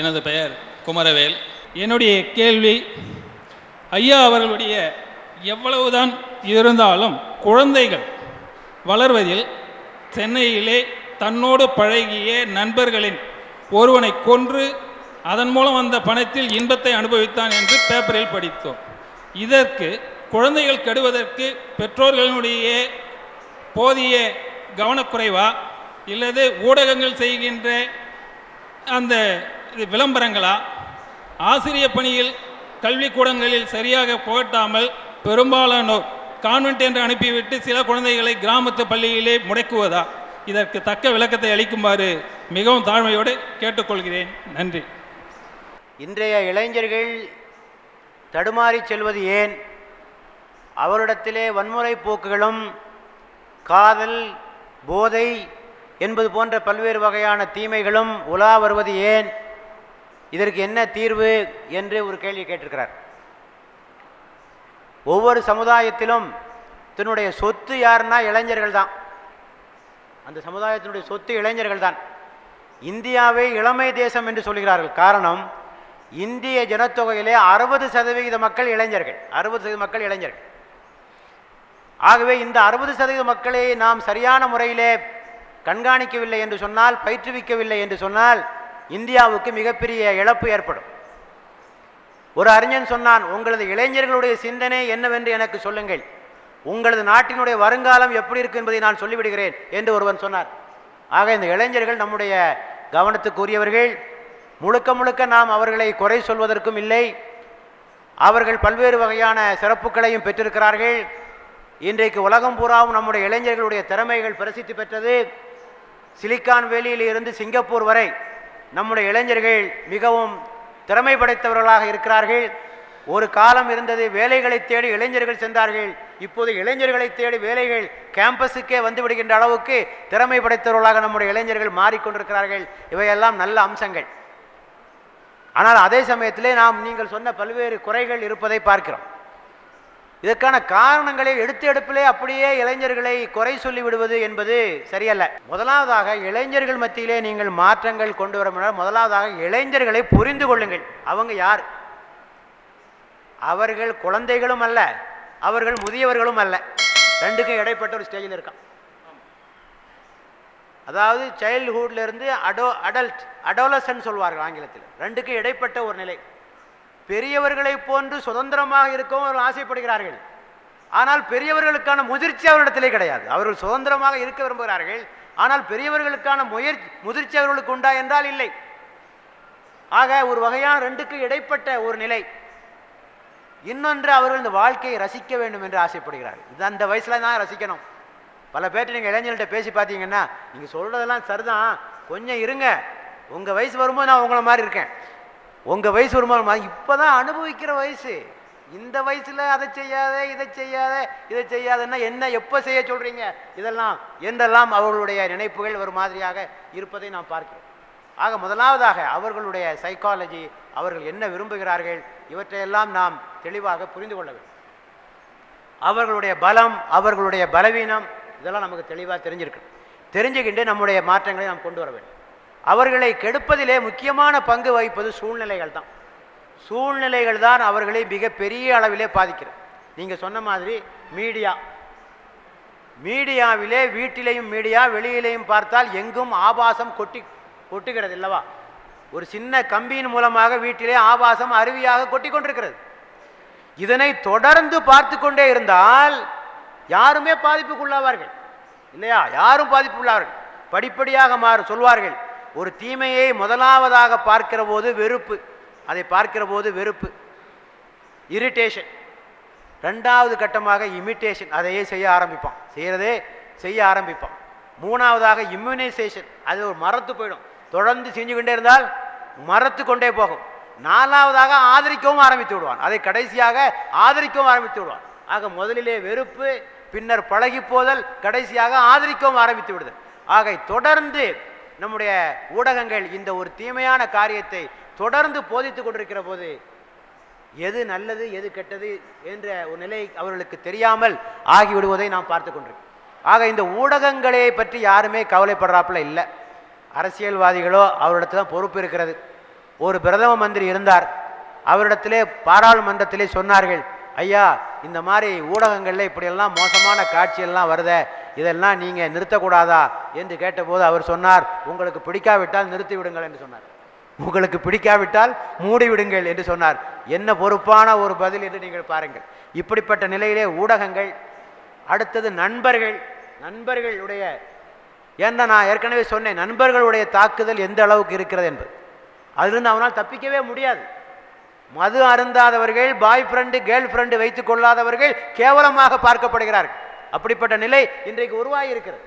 எனது பெயர் குமரவேல். என்னுடைய கேள்வி ஐயா அவர்களுடைய எவ்வளவுதான் இருந்தாலும் குழந்தைகள் வளர்வதில் சென்னையிலே தன்னோடு பழகிய நண்பர்களின் ஒருவனை கொன்று அதன் மூலம் வந்த பணத்தில் இன்பத்தை அனுபவித்தான் என்று பேப்பரில் படித்தோம். இதற்கு குழந்தைகள் கெடுவதற்கு பெற்றோர்களினுடைய போதிய கவனக்குறைவா? இல்லது ஊடகங்கள் செய்கின்ற அந்த இது விளம்பரங்களா? ஆசிரிய பணியில் கல்விக்கூடங்களில் சரியாக புகட்டாமல் பெரும்பாலானோர் கான்வென்ட் என்று அனுப்பிவிட்டு சில குழந்தைகளை கிராமத்து பள்ளியிலே முடக்குவதா? இதற்கு தக்க விளக்கத்தை அளிக்குமாறு மிகவும் தாழ்மையோடு கேட்டுக்கொள்கிறேன். நன்றி. இன்றைய இளைஞர்கள் தடுமாறி செல்வது ஏன்? அவரிடத்திலே வன்முறை போக்குகளும் காதல் போதை என்பது போன்ற பல்வேறு வகையான தீமைகளும் உலா வருவது ஏன்? இதற்கு என்ன தீர்வு என்று ஒரு கேள்வி கேட்டிருக்கிறார். ஒவ்வொரு சமுதாயத்திலும் தன்னுடைய சொத்து யாருன்னா இளைஞர்கள் தான். அந்த சமுதாயத்தினுடைய சொத்து இளைஞர்கள் தான். இந்தியாவை இளமை தேசம் என்று சொல்கிறார்கள். காரணம் இந்திய ஜனத்தொகையிலே அறுபது சதவிகித மக்கள் இளைஞர்கள். அறுபது சதவீத மக்கள் இளைஞர்கள். ஆகவே இந்த அறுபது சதவீத மக்களை நாம் சரியான முறையிலே கண்காணிக்கவில்லை என்று சொன்னால் பயிற்றுவிக்கவில்லை என்று சொன்னால் இந்தியாவுக்கு மிகப்பெரிய இழப்பு ஏற்படும். ஒரு அறிஞன் சொன்னான் உங்களது இளைஞர்களுடைய சிந்தனை என்னவென்று எனக்கு சொல்லுங்கள். உங்களது நாட்டினுடைய வருங்காலம் எப்படி இருக்கு என்பதை நான் சொல்லிவிடுகிறேன் என்று ஒருவன் சொன்னார். ஆக இந்த இளைஞர்கள் நம்முடைய கவனத்துக்குரியவர்கள். முழுக்க முழுக்க நாம் அவர்களை குறை சொல்வதற்கும் இல்லை. அவர்கள் பல்வேறு வகையான சிறப்புகளையும் பெற்றிருக்கிறார்கள். இன்றைக்கு உலகம் பூராவும் நம்முடைய இளைஞர்களுடைய திறமைகள் பிரசித்தி பெற்றது. சிலிக்கான் வேலியில் இருந்து சிங்கப்பூர் வரை நம்முடைய இளைஞர்கள் மிகவும் திறமை படைத்தவர்களாக இருக்கிறார்கள். ஒரு காலம் இருந்தது வேலைகளை தேடி இளைஞர்கள் சென்றார்கள். இப்போது இளைஞர்களை தேடி வேலைகள் கேம்பஸுக்கே வந்து விடுகின்ற அளவுக்கு திறமை படைத்தவர்களாக நம்முடைய இளைஞர்கள் மாறிக்கொண்டிருக்கிறார்கள். இவையெல்லாம் நல்ல அம்சங்கள். ஆனால் அதே சமயத்திலே நாம் நீங்கள் சொன்ன பல்வேறு குறைகள் இருப்பதை பார்க்கிறோம். இதற்கான காரணங்களை எடுத்து எடுப்பிலே அப்படியே இளைஞர்களை குறை சொல்லி விடுவது என்பது சரியல்ல. முதலாவதாக இளைஞர்கள் மத்தியிலே நீங்கள் மாற்றங்கள் கொண்டு வர முதலாவதாக இளைஞர்களை புரிந்து கொள்ளுங்கள். அவங்க யார்? அவர்கள் குழந்தைகளும் அல்ல அவர்கள் முதியவர்களும் அல்ல. ரெண்டுக்கும் இடைப்பட்ட ஒரு ஸ்டேஜில் இருக்கான். அதாவது சைல்ட்ஹுட்லேருந்து அடோ அடல்ட் அடோலசன் சொல்வார்கள் ஆங்கிலத்தில். ரெண்டுக்கும் இடைப்பட்ட ஒரு நிலை. பெரியவர்களை போன்று சுதந்திரமாக இருக்கவும் அவர்கள் ஆசைப்படுகிறார்கள். ஆனால் பெரியவர்களுக்கான முதிர்ச்சி அவரிடத்திலே கிடையாது. அவர்கள் சுதந்திரமாக இருக்க விரும்புகிறார்கள். ஆனால் பெரியவர்களுக்கான முயற்சி முதிர்ச்சி அவர்களுக்கு உண்டா என்றால் இல்லை. ஆக ஒரு வகையான ரெண்டுக்கு இடைப்பட்ட ஒரு நிலை. இன்னொன்று அவர்கள் இந்த வாழ்க்கையை ரசிக்க வேண்டும் என்று ஆசைப்படுகிறார்கள். இது அந்த வயசில் தான் ரசிக்கணும். பல பேர்ட்டு நீங்கள் இளைஞர்கள்ட்ட பேசி பார்த்தீங்கன்னா நீங்கள் சொல்கிறதெல்லாம் சரிதான். கொஞ்சம் இருங்க. உங்கள் வயசு வரும்போது நான் உங்களை மாதிரி இருக்கேன். உங்கள் வயசு வரும்போது இப்போ தான் அனுபவிக்கிற வயசு. இந்த வயசில் அதை செய்யாத இதை செய்யாத இதை செய்யாதன்னா என்ன எப்போ செய்ய சொல்கிறீங்க இதெல்லாம் என்றெல்லாம் அவர்களுடைய நினைப்புகள் ஒரு மாதிரியாக இருப்பதை நாம் பார்க்கிறோம். ஆக முதலாவதாக அவர்களுடைய சைக்காலஜி அவர்கள் என்ன விரும்புகிறார்கள் இவற்றையெல்லாம் நாம் தெளிவாக புரிந்து கொள்ள வேண்டும். அவர்களுடைய பலம் அவர்களுடைய பலவீனம் இதெல்லாம் நமக்கு தெளிவாக தெரிஞ்சிருக்கு தெரிஞ்சுக்கிட்டு நம்முடைய மாற்றங்களை நாம் கொண்டு வர வேண்டும். அவர்களை கெடுப்பதிலே முக்கியமான பங்கு வகிப்பது சூழ்நிலைகள் தான் சூழ்நிலைகள் தான் அவர்களை மிகப்பெரிய அளவிலே பாதிக்கிறது. நீங்கள் சொன்ன மாதிரி மீடியா. மீடியாவிலே வீட்டிலையும் மீடியா வெளியிலையும் பார்த்தால் எங்கும் ஆபாசம் கொட்டி கொட்டுகிறது இல்லவா? ஒரு சின்ன கம்பியின் மூலமாக வீட்டிலே ஆபாசம் அருவியாக கொட்டி கொண்டிருக்கிறது. இதனை தொடர்ந்து பார்த்து கொண்டே இருந்தால் யாருமே பாதிப்புக்குள்ளாவார்கள். இல்லையா? யாரும் பாதிப்புள்ளார்கள் படிப்படியாக மாறு சொல்வார்கள். ஒரு தீமையை முதலாவதாக பார்க்கிற போது வெறுப்பு. அதை பார்க்கிற போது வெறுப்பு. இரிட்டேஷன் ரெண்டாவது கட்டமாக இமிட்டேஷன் அதையே செய்ய ஆரம்பிப்பான். செய்கிறதே செய்ய ஆரம்பிப்பான். மூணாவதாக இம்யூனைசேஷன் அது ஒரு மரத்து போயிடும். தொடர்ந்து செஞ்சுக்கிட்டே இருந்தால் மரத்து கொண்டே போகும். நாலாவதாக ஆதரிக்கவும் ஆரம்பித்து விடுவான். அதை கடைசியாக ஆதரிக்கவும் ஆரம்பித்து விடுவான். ஆக முதலிலே வெறுப்பு பின்னர் பழகி போதல் கடைசியாக ஆதரிக்கவும் ஆரம்பித்து விடுதல். ஆக தொடர்ந்து நம்முடைய ஊடகங்கள் இந்த ஒரு தீமையான காரியத்தை தொடர்ந்து போதித்து கொண்டிருக்கிற போது எது நல்லது எது கெட்டது என்ற ஒரு நிலை அவர்களுக்கு தெரியாமல் ஆகிவிடுவதை நாம் பார்த்து கொண்டிருக்கோம். ஆக இந்த ஊடகங்களை பற்றி யாருமே கவலைப்படுறாப்புல இல்லை. அரசியல்வாதிகளோ அவரிடத்துல தான் பொறுப்பு இருக்கிறது. ஒரு பிரதம மந்திரி இருந்தார். அவரிடத்திலே பாராளுமன்றத்திலே சொன்னார்கள் ஐயா இந்த மாதிரி ஊடகங்களில் இப்படியெல்லாம் மோசமான காட்சியெல்லாம் வருதே. இதெல்லாம் நீங்கள் நிறுத்தக்கூடாதா என்று கேட்டபோது அவர் சொன்னார் உங்களுக்கு பிடிக்காவிட்டால் நிறுத்தி விடுங்கள் என்று சொன்னார். உங்களுக்கு பிடிக்காவிட்டால் மூடிவிடுங்கள் என்று சொன்னார். என்ன பொறுப்பான ஒரு பதில் என்று நீங்கள் பாருங்கள். இப்படிப்பட்ட நிலையிலே ஊடகங்கள் அடுத்தது நண்பர்கள் நண்பர்களுடைய ஏன்னா நான் ஏற்கனவே சொன்னேன் நண்பர்களுடைய தாக்குதல் எந்த அளவுக்கு இருக்கிறது என்பது. அதிலிருந்து அவனால் தப்பிக்கவே முடியாது. மது அருந்தாதவர்கள் பாய் ஃப்ரெண்டு கேர்ள் ஃப்ரெண்டு வைத்துக் கொள்ளாதவர்கள் கேவலமாக பார்க்கப்படுகிறார்கள். அப்படிப்பட்ட நிலை இன்றைக்கு உருவாகி இருக்கிறது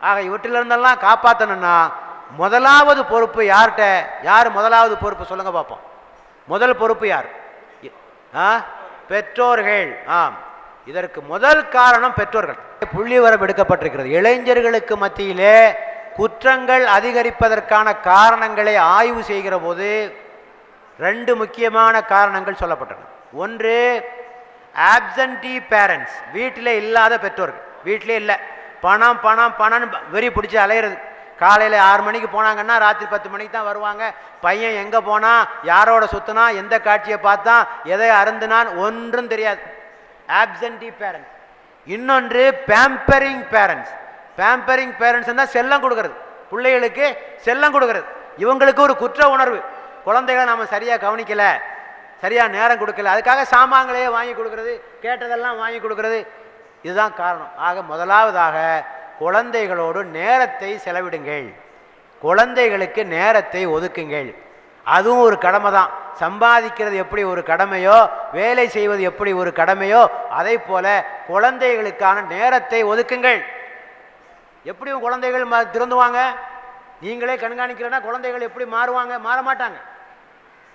ஆக இவற்றிலிருந்தெல்லாம் காப்பாற்றணும்னா முதலாவது பொறுப்பு யார்கிட்ட? யார் முதலாவது பொறுப்பு? சொல்லுங்க பார்ப்போம். முதல் பொறுப்பு யார்? ஆ? பெற்றோர்கள். ஆம். இதற்கு முதல் காரணம் பெற்றோர்கள். புள்ளிவரம் எடுக்கப்பட்டிருக்கிறது. இளைஞர்களுக்கு மத்தியிலே குற்றங்கள் அதிகரிப்பதற்கான காரணங்களை ஆய்வு செய்கிற போது ரெண்டு முக்கியமான காரணங்கள் சொல்லப்பட்டன. ஒன்று ஆப்சன்டி பேரண்ட்ஸ் வீட்டில் இல்லாத பெற்றோர்கள். வீட்டிலே இல்லை. பணம் பணம் பணம்னு வெறி பிடிச்சி அலையிறது. காலையில் ஆறு மணிக்கு போனாங்கன்னா ராத்திரி பத்து மணிக்கு தான் வருவாங்க. பையன் எங்கே போனால் யாரோட சுற்றினா எந்த காட்சியை பார்த்தான் எதை அருந்தினான் ஒன்றும் தெரியாது. ஆப்சன்டி பேரண்ட்ஸ் இன்னொன்று பேம்பரிங் பேரண்ட்ஸ் பேம்பரிங் பேரண்ட்ஸ் தான் செல்லம் கொடுக்கறது. பிள்ளைகளுக்கு செல்லம் கொடுக்கறது. இவங்களுக்கு ஒரு குற்ற உணர்வு. குழந்தைகளை நம்ம சரியாக கவனிக்கலை. சரியாக நேரம் கொடுக்கல. அதுக்காக சாமான்களையே வாங்கி கொடுக்கறது கேட்டதெல்லாம் வாங்கி கொடுக்கறது. இதுதான் காரணம். ஆக முதலாவதாக குழந்தைகளோடு நேரத்தை செலவிடுங்கள். குழந்தைகளுக்கு நேரத்தை ஒதுக்குங்கள். அதுவும் ஒரு கடமை தான் சம்பாதிக்கிறது எப்படி ஒரு கடமையோ வேலை செய்வது எப்படி ஒரு கடமையோ அதே போல குழந்தைகளுக்கான நேரத்தை ஒதுக்குங்கள். எப்படி குழந்தைகள் ம- திருந்துவாங்க? நீங்களே கண்காணிக்கிறேன்னா குழந்தைகள் எப்படி மாறுவாங்க? மாற மாட்டாங்க.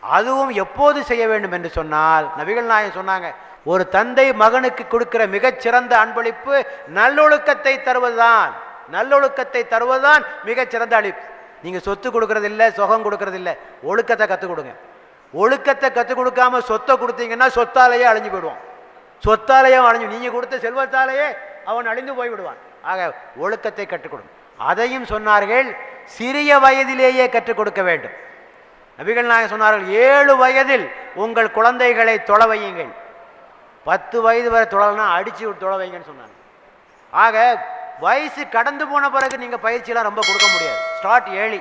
அதுவும் எப்போது செய்ய வேண்டும் என்று சொன்னால் நபிகள் நாயகம் சொன்னாங்க ஒரு தந்தை மகனுக்கு கொடுக்கிற மிகச்சிறந்த அன்பளிப்பு நல்லொழுக்கத்தை தருவதுதான். நல்லொழுக்கத்தை தருவதுதான் மிகச்சிறந்த அழிப்பு நீங்கள் சொத்து கொடுக்கறதில்ல சுகம் கொடுக்கறதில்ல ஒழுக்கத்தை கற்றுக் கொடுங்க. ஒழுக்கத்தை கற்றுக் கொடுக்காம சொத்தை கொடுத்தீங்கன்னா சொத்தாலேயே அழிஞ்சு போயிடுவான். சொத்தாலேயே அழிஞ்சு நீங்கள் கொடுத்த செல்வத்தாலேயே அவன் அழிந்து போய்விடுவான் ஆக ஒழுக்கத்தை கற்றுக் கொடுங்க. அதையும் சொன்னார்கள் சிறிய வயதிலேயே கற்றுக் கொடுக்க வேண்டும். நபிகள் நாயகம் சொன்னார்கள் ஏழு வயதில் உங்கள் குழந்தைகளை தொலை வையுங்கள். பத்து வயது வரை தொழலைன்னா அடித்து தொலை வைங்கன்னு சொன்னாங்க. ஆக வயசு கடந்து போன பிறகு நீங்கள் பயிற்சியெலாம் ரொம்ப கொடுக்க முடியாது. ஸ்டார்ட் ஏழி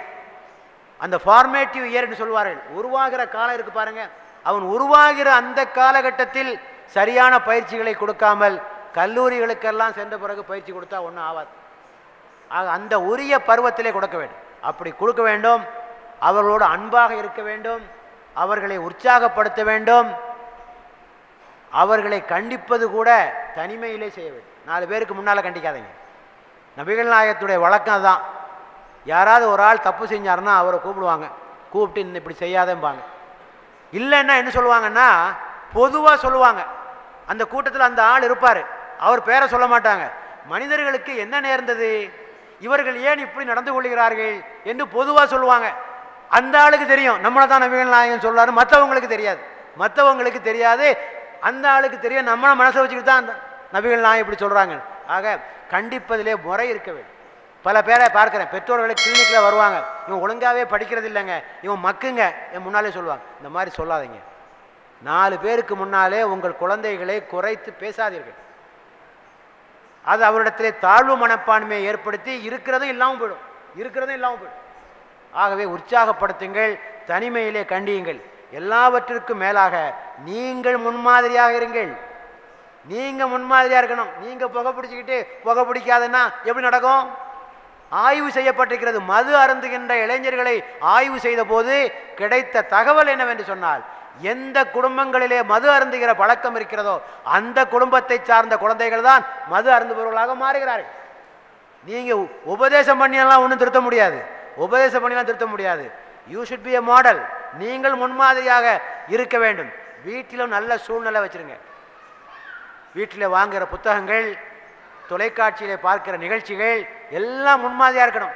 அந்த ஃபார்மேட்டிவ் இயர்னு சொல்வார்கள் உருவாகிற காலம் இருக்கு பாருங்க. அவன் உருவாகிற அந்த காலகட்டத்தில் சரியான பயிற்சிகளை கொடுக்காமல் கல்லூரிகளுக்கெல்லாம் சென்ற பிறகு பயிற்சி கொடுத்தா ஒன்றும் ஆகாது ஆக அந்த உரிய பருவத்திலே கொடுக்க வேண்டும். அப்படி கொடுக்க வேண்டும். அவர்களோடு அன்பாக இருக்க வேண்டும் அவர்களை உற்சாகப்படுத்த வேண்டும் அவர்களை கண்டிப்பது கூட தனிமையிலே செய்ய வேண்டும். நாலு பேருக்கு முன்னால் கண்டிக்காதீங்க. நபிகள் நாயகத்துடைய வழக்கம் தான் யாராவது ஒரு ஆள் தப்பு செஞ்சாருன்னா அவரை கூப்பிடுவாங்க. கூப்பிட்டு இந்த இப்படி செய்யாதேம்பாங்க. இல்லைன்னா என்ன சொல்லுவாங்கன்னா பொதுவாக சொல்லுவாங்க. அந்த கூட்டத்தில் அந்த ஆள் இருப்பார். அவர் பேரை சொல்ல மாட்டாங்க. மனிதர்களுக்கு என்ன நேர்ந்தது? இவர்கள் ஏன் இப்படி நடந்து கொள்கிறார்கள் என்று பொதுவாக சொல்லுவாங்க. அந்த ஆளுக்கு தெரியும். நம்மளை தான் நபிகள் நாயகன் சொல்றாரு. மற்றவங்களுக்கு தெரியாது. மற்றவங்களுக்கு தெரியாது. அந்த ஆளுக்கு தெரியும். நம்மளை மனசை வச்சுக்கிட்டு தான் அந்த நபிகள் நாயகம் இப்படி சொல்கிறாங்க ஆக கண்டிப்பதிலே முறை இருக்க வேண்டும். பல பேரை பார்க்குறேன். பெற்றோர்களை கிளினிக்கில் வருவாங்க. இவன் ஒழுங்காகவே படிக்கிறது இல்லைங்க. இவன் மக்குங்க. என் முன்னாலே சொல்லுவாங்க. இந்த மாதிரி சொல்லாதீங்க. நாலு பேருக்கு முன்னாலே உங்கள் குழந்தைகளை குறைத்து பேசாதீர்கள். அது அவரிடத்திலே தாழ்வு மனப்பான்மையை ஏற்படுத்தி இருக்கிறதும் இல்லாமல் போயிடும். இருக்கிறதும் இல்லாமல் போயிடும். ஆகவே உற்சாகப்படுத்துங்கள் தனிமையிலே கண்டியுங்கள். எல்லாவற்றிற்கும் மேலாக நீங்கள் முன்மாதிரியாக இருங்கள். நீங்கள் முன்மாதிரியாக இருக்கணும். நீங்கள் புகை பிடிச்சிக்கிட்டு புகை பிடிக்காதுன்னா எப்படி நடக்கும்? ஆய்வு செய்யப்பட்டிருக்கிறது. மது அருந்துகின்ற இளைஞர்களை ஆய்வு செய்த போது கிடைத்த தகவல் என்னவென்று சொன்னால் எந்த குடும்பங்களிலே மது அருந்துகிற பழக்கம் இருக்கிறதோ அந்த குடும்பத்தை சார்ந்த குழந்தைகள் தான் மது அருந்துபவர்களாக மாறுகிறார்கள். நீங்கள் உ- உபதேசம் பண்ணியெல்லாம் ஒன்றும் திருத்த முடியாது. உபதேசம் பண்ணியெல்லாம் திருத்த முடியாது. You should be a model நீங்கள் முன்மாதிரியாக இருக்க வேண்டும். வீட்டிலும் நல்ல சூழ்நிலை வச்சுருங்க. வீட்டில் வாங்குகிற புத்தகங்கள் தொலைக்காட்சியில் பார்க்கிற நிகழ்ச்சிகள் எல்லாம் முன்மாதிரியாக இருக்கணும்.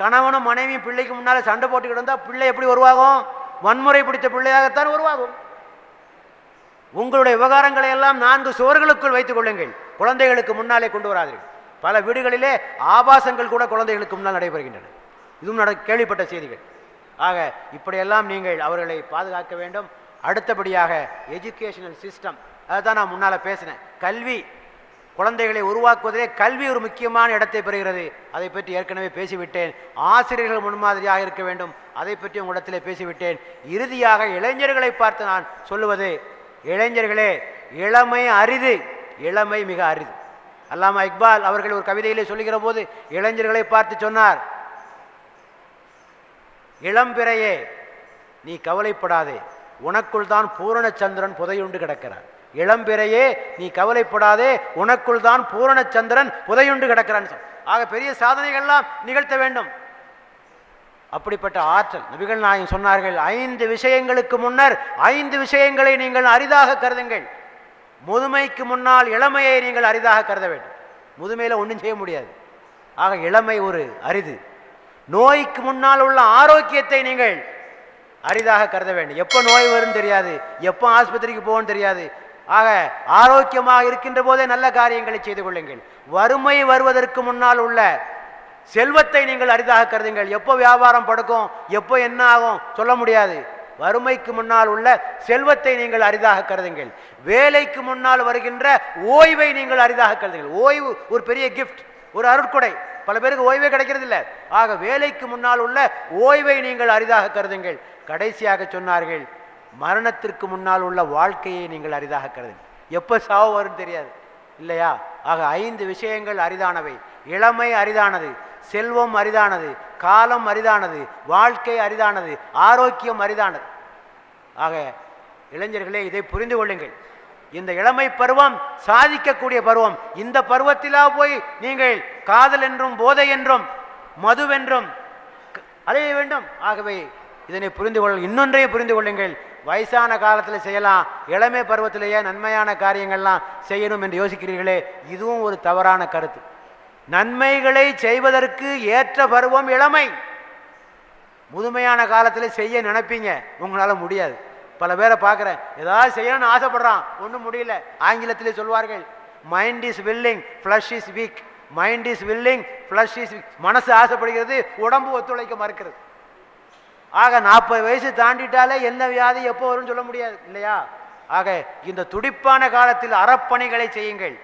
கணவனும் மனைவியும் பிள்ளைக்கு முன்னால் சண்டை போட்டுக்கிட்டு வந்தால் பிள்ளை எப்படி உருவாகும்? வன்முறை பிடித்த பிள்ளையாகத்தான் உருவாகும். உங்களுடைய விவகாரங்களை எல்லாம் நான்கு சுவர்களுக்குள் வைத்துக் கொள்ளுங்கள். குழந்தைகளுக்கு முன்னாலே கொண்டு வராதீர்கள். பல வீடுகளிலே ஆபாசங்கள் கூட குழந்தைகளுக்கு முன்னால் நடைபெறுகின்றன. இதுவும் நட கேள்விப்பட்ட செய்திகள். ஆக இப்படியெல்லாம் நீங்கள் அவர்களை பாதுகாக்க வேண்டும். அடுத்தபடியாக எஜுகேஷனல் சிஸ்டம் அதுதான் நான் முன்னால் பேசினேன். கல்வி குழந்தைகளை உருவாக்குவதிலே கல்வி ஒரு முக்கியமான இடத்தை பெறுகிறது. அதை பற்றி ஏற்கனவே பேசிவிட்டேன். ஆசிரியர்கள் முன்மாதிரியாக இருக்க வேண்டும். அதை பற்றி உங்களிடத்தில் பேசிவிட்டேன். இறுதியாக இளைஞர்களை பார்த்து நான் சொல்லுவது இளைஞர்களே இளமை அரிது. இளமை மிக அரிது. அல்லாமா இக்பால் அவர்கள் ஒரு கவிதையிலே சொல்லுகிற போது இளைஞர்களை பார்த்து சொன்னார் இளம்பிறையே நீ கவலைப்படாதே. உனக்குள் தான் பூரணச்சந்திரன் புதையுண்டு கிடக்கிறார் இளம்பிறையே நீ கவலைப்படாதே. உனக்குள் தான் பூரணச்சந்திரன் புதையுண்டு கிடக்கிறான். சொல். ஆக பெரிய சாதனைகள்லாம் நிகழ்த்த வேண்டும். அப்படிப்பட்ட ஆற்றல் நபிகள் நாயகம் சொன்னார்கள் ஐந்து விஷயங்களுக்கு முன்னர் ஐந்து விஷயங்களை நீங்கள் அரிதாக கருதுங்கள். முதுமைக்கு முன்னால் இளமையை நீங்கள் அரிதாக கருத வேண்டும். முதுமையில் ஒன்றும் செய்ய முடியாது. ஆக இளமை ஒரு அரிது. நோய்க்கு முன்னால் உள்ள ஆரோக்கியத்தை நீங்கள் அரிதாக கருத வேண்டும். எப்போ நோய் வரும் தெரியாது. எப்போ ஆஸ்பத்திரிக்கு போகும் தெரியாது. ஆக ஆரோக்கியமாக இருக்கின்ற போதே நல்ல காரியங்களை செய்து கொள்ளுங்கள். வறுமை வருவதற்கு முன்னால் உள்ள செல்வத்தை நீங்கள் அரிதாக கருதுங்கள். எப்போ வியாபாரம் படுக்கும் எப்போ என்ன ஆகும் சொல்ல முடியாது. வறுமைக்கு முன்னால் உள்ள செல்வத்தை நீங்கள் அரிதாக கருதுங்கள். வேலைக்கு முன்னால் வருகின்ற ஓய்வை நீங்கள் அரிதாக கருதுங்கள். ஓய்வு ஒரு பெரிய கிஃப்ட் ஒரு அருட்கொடை. பல பேருக்கு ஓய்வே கிடைக்கிறது இல்லை ஆக வேலைக்கு முன்னால் உள்ள ஓய்வை நீங்கள் அரிதாக கருதுங்கள். கடைசியாக சொன்னார்கள் மரணத்திற்கு முன்னால் உள்ள வாழ்க்கையை நீங்கள் அரிதாக கருதுங்கள். எப்போ சாவு வரும் தெரியாது. இல்லையா? ஆக ஐந்து விஷயங்கள் அரிதானவை. இளமை அரிதானது செல்வம் அரிதானது காலம் அரிதானது வாழ்க்கை அரிதானது ஆரோக்கியம் அரிதானது. ஆக இளைஞர்களே இதை புரிந்து கொள்ளுங்கள். இந்த இளமை பருவம் சாதிக்கக்கூடிய பருவம். இந்த பருவத்திலா போய் நீங்கள் காதல் என்றும் போதை என்றும் மதுவென்றும் க- அலைய வேண்டும். ஆகவே இதனை புரிந்து கொள்ள இன்னொன்றையும் புரிந்து கொள்ளுங்கள். வயசான காலத்தில் செய்யலாம். இளமை பருவத்திலேயே நன்மையான காரியங்கள்லாம் செய்யணும் என்று யோசிக்கிறீர்களே இதுவும் ஒரு தவறான கருத்து. நன்மைகளை செய்வதற்கு ஏற்ற பருவம் இளமை. முதுமையான காலத்தில் செய்ய நினைப்பீங்க. உங்களால் முடியாது. பல பேரை பார்க்குறேன். ஏதாவது செய்யணும்னு ஆசைப்படுறான். ஒன்றும் முடியல. ஆங்கிலத்திலே சொல்வார்கள் mind is willing flesh is weak mind is willing flesh is weak மனசு ஆசைப்படுகிறது உடம்பு ஒத்துழைக்க மறுக்கிறது. ஆக நாற்பது வயசு தாண்டிட்டாலே என்ன வியாதி எப்போ வரும்னு சொல்ல முடியாது இல்லையா? ஆக இந்த துடிப்பான காலத்தில் அறப்பணிகளை செய்யுங்கள்.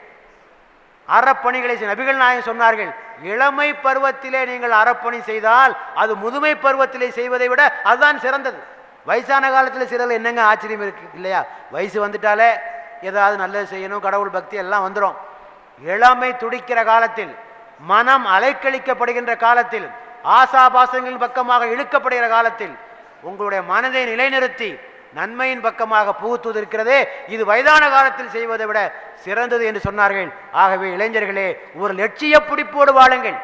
அறப்பணிகளை நபிகள் நாயகம் சொன்னார்கள் இளமை பருவத்திலே நீங்கள் அறப்பணி செய்தால் அது முதுமை பருவத்திலே செய்வதை விட அதுதான் சிறந்தது. வயசான காலத்தில் சிலர் என்னங்க ஆச்சரியம் இருக்குது இல்லையா? வயசு வந்துட்டாலே ஏதாவது நல்லது செய்யணும் கடவுள் பக்தி எல்லாம் வந்துடும் இளமை துடிக்கிற காலத்தில் மனம் அலைக்கழிக்கப்படுகின்ற காலத்தில் ஆசாபாசங்களின் பக்கமாக இழுக்கப்படுகிற காலத்தில் உங்களுடைய மனதை நிலைநிறுத்தி நன்மையின் பக்கமாக புகுத்துவது இருக்கிறதே இது வயதான காலத்தில் செய்வதை விட சிறந்தது என்று சொன்னார்கள். ஆகவே இளைஞர்களே ஒரு லட்சிய பிடிப்போடு வாழுங்கள்.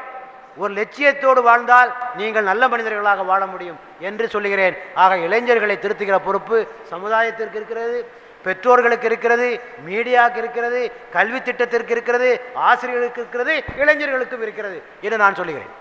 ஒரு லட்சியத்தோடு வாழ்ந்தால் நீங்கள் நல்ல மனிதர்களாக வாழ முடியும் என்று சொல்லுகிறேன். ஆக இளைஞர்களை திருத்துகிற பொறுப்பு சமுதாயத்திற்கு இருக்கிறது பெற்றோர்களுக்கு இருக்கிறது மீடியாவுக்கு இருக்கிறது கல்வி திட்டத்திற்கு இருக்கிறது ஆசிரியர்களுக்கு இருக்கிறது இளைஞர்களுக்கும் இருக்கிறது என்று நான் சொல்லுகிறேன்.